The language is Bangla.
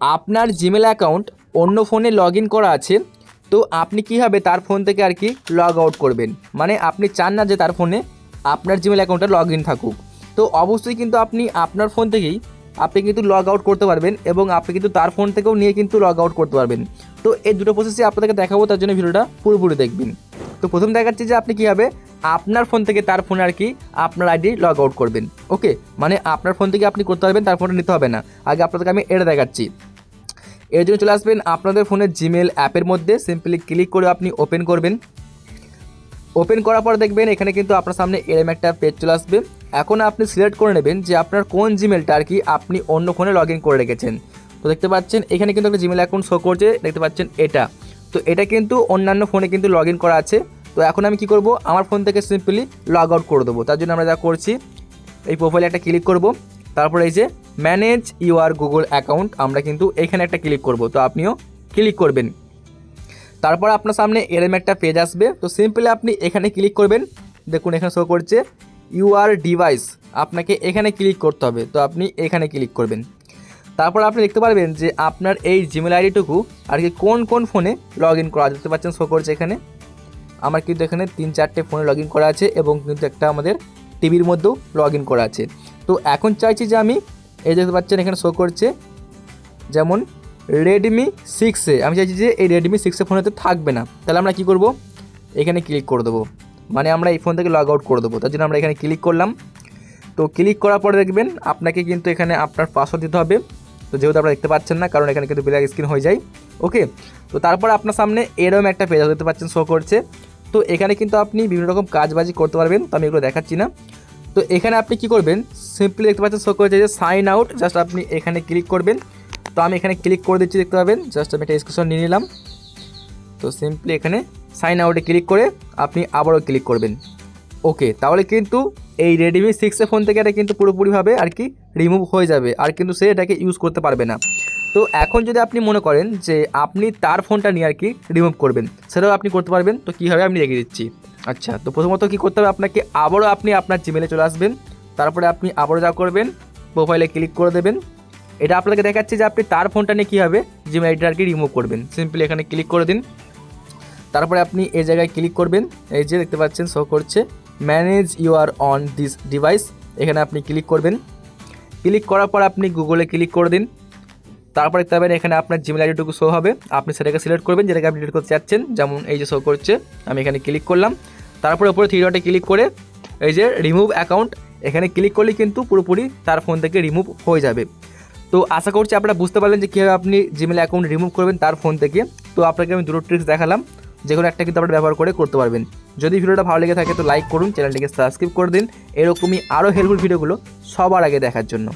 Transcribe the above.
আপনার জিমেল অ্যাকাউন্ট অন্য ফোনে লগ করা আছে, তো আপনি কীভাবে তার ফোন থেকে আর কি লগ আউট করবেন? মানে আপনি চান না যে তার ফোনে আপনার জিমেল অ্যাকাউন্টটা লগ ইন থাকুক। তো অবশ্যই কিন্তু আপনি আপনার ফোন থেকেই আপনি কিন্তু লগ আউট করতে পারবেন এবং আপনি কিন্তু তার ফোন থেকেও নিয়ে কিন্তু লগ আউট করতে পারবেন। তো এই দুটো প্রসেসই আপনাদেরকে দেখাবো, তার জন্য ভিডিওটা পুরোপুরি দেখবেন। তো প্রথম দেখাচ্ছি যে আপনি কীভাবে আপনার ফোন থেকে তার ফোনে আর কি আপনার আইডি লগ আউট করবেন। ওকে? মানে আপনার ফোন থেকে আপনি করতে পারবেন, তার ফোনটা নিতে হবে না। আগে আপনাদেরকে আমি এটা দেখাচ্ছি। এর জন্য চলে আসবেন আপনাদের ফোনের জিমেল অ্যাপের মধ্যে। সিম্পলি ক্লিক করে আপনি ওপেন করবেন। ওপেন করার পর দেখবেন এখানে কিন্তু আপনার সামনে এরম একটা পেজ চলে আসবে। এখন আপনি সিলেক্ট করে নেবেন যে আপনার কোন জিমেলটা আর কি আপনি অন্য ফোনে লগ করে রেখেছেন। তো দেখতে পাচ্ছেন, এখানে কিন্তু একটা জিমেল অ্যাকাউন্ট শো করছে। দেখতে পাচ্ছেন এটা। তো এটা কিন্তু অন্যান্য ফোনে কিন্তু লগ করা আছে। তো এখন আমি কি করব? আমার ফোন থেকে সিম্পলি লগ আউট করে দেবো। তার জন্য আমরা যা করছি, এই প্রোফাইলে একটা ক্লিক করব। তারপরে এই যে ম্যানেজ ইউআর গুগল অ্যাকাউন্ট আমরা কিন্তু এখানে একটা ক্লিক করব, তো আপনিও ক্লিক করবেন। তারপর আপনার সামনে এরম একটা পেজ আসবে, তো সিম্পলি আপনি এখানে ক্লিক করবেন। দেখুন, এখানে শো করছে ইউআর ডিভাইস আপনাকে এখানে ক্লিক করতে হবে, তো আপনি এখানে ক্লিক করবেন। তারপর আপনি দেখতে পারবেন যে আপনার এই জিমেল আইডিটুকু আর কি কোন কোন ফোনে লগ ইন করা। দেখতে পাচ্ছেন শো করছে এখানে। আমার কিন্তু এখানে তিন চারটে ফোনে লগ ইন করা আছে এবং কিন্তু একটা আমাদের টিভির মধ্যেও লগ ইন করা আছে। তো এখন চাইছি যে আমি এই দেখতে পাচ্ছেন এখানে শো করছে যেমন রেডমি সিক্সে আমি চাইছি যে এই রেডমি সিক্সে ফোনেতে থাকবে না। তাহলে আমরা কী করব? এখানে ক্লিক করে দেবো। মানে আমরা এই ফোন থেকে লগ আউট করে দেবো। তার জন্য আমরা এখানে ক্লিক করলাম। তো ক্লিক করার পরে দেখবেন আপনাকে কিন্তু এখানে আপনার পাসওয়ার্ড দিতে হবে। তো যেহেতু আপনারা দেখতে পাচ্ছেন না, কারণ এখানে কিন্তু ব্ল্যাক স্ক্রিন হয়ে যায়। ওকে তো তারপর আপনার সামনে এরকম একটা পেজ দেখতে পাচ্ছেন শো করছে। তো এখানে কিন্তু আপনি বিভিন্ন রকম কাজবাজি করতে পারবেন। তো আমি এগুলো দেখাচ্ছি না। তো এখানে আপনি কি করবেন? সিম্পলি দেখতে পাচ্ছেন শো করেছে যে সাইন আউট জাস্ট আপনি এখানে ক্লিক করবেন। তো আমি এখানে ক্লিক করে দিচ্ছি, দেখতে পাবেন। জাস্ট আমি একটা স্ক্রিনশট নিয়ে নিলাম। তো সিম্পলি এখানে সাইন আউটে ক্লিক করে আপনি আবারও ক্লিক করবেন। ওকে তাহলে কিন্তু এই রেডমি সিক্সের ফোন থেকে এটা কিন্তু পুরোপুরিভাবে আর কি রিমুভ হয়ে যাবে। আর কিন্তু সে এটাকে ইউজ করতে পারবে না। তো এখন যদি আপনি মনে করেন যে আপনি তার ফোনটা নিয়ে আর কি রিমুভ করবেন, সেটাও আপনি করতে পারবেন। তো কীভাবে আমি রেখে দিচ্ছি? আচ্ছা তো প্রথমত কী করতে হবে? আপনাকে আবারও আপনি আপনার জিমেলে চলে আসবেন। তারপরে আপনি আবারও যা করবেন প্রোফাইলে ক্লিক করে দেবেন। এটা আপনাকে দেখাচ্ছে যে আপনি তার ফোনটা নিয়ে কী হবে? জিমেল আইডিটা আর কি রিমুভ করবেন। সিম্পলি এখানে ক্লিক করে দিন। তারপরে আপনি এই জায়গায় ক্লিক করবেন। এই যে দেখতে পাচ্ছেন শো করছে manage UR on this device এখানে আপনি ক্লিক করবেন। ক্লিক করার পর আপনি গুগলে ক্লিক করে দিন। তারপর দেখতে পাবেন এখানে আপনার জিমেল আইডিটুকু শো হবে। আপনি সেটাকে সিলেক্ট করবেন, যেটাকে আপনি ডিলিট করতে চাচ্ছেন। যেমন এই যে শো করছে, আমি এখানে ক্লিক করলাম। তারপরে উপরে থ্রি ডটে ক্লিক করে এই যে রিমুভ অ্যাকাউন্ট এখানে ক্লিক করলে কিন্তু পুরোপুরি তার ফোন থেকে রিমুভ হয়ে যাবে। তো আশা করছি আপনারা বুঝতে পারলেন যে কীভাবে আপনি জিমেল অ্যাকাউন্ট রিমুভ করবেন তার ফোন থেকে। তো আপনাকে আমি দুটো ট্রিক্স দেখালাম, যে কোনো একটা কিন্তু আপনারা ব্যবহার করে করতে পারবেন। যদি ভিডিওটা ভালো লেগে থাকে তো লাইক করুন চ্যানেলটিকে সাবস্ক্রাইব করে দিন। এরকমই আরও হেল্পফুল ভিডিওগুলো সবার আগে দেখার জন্য।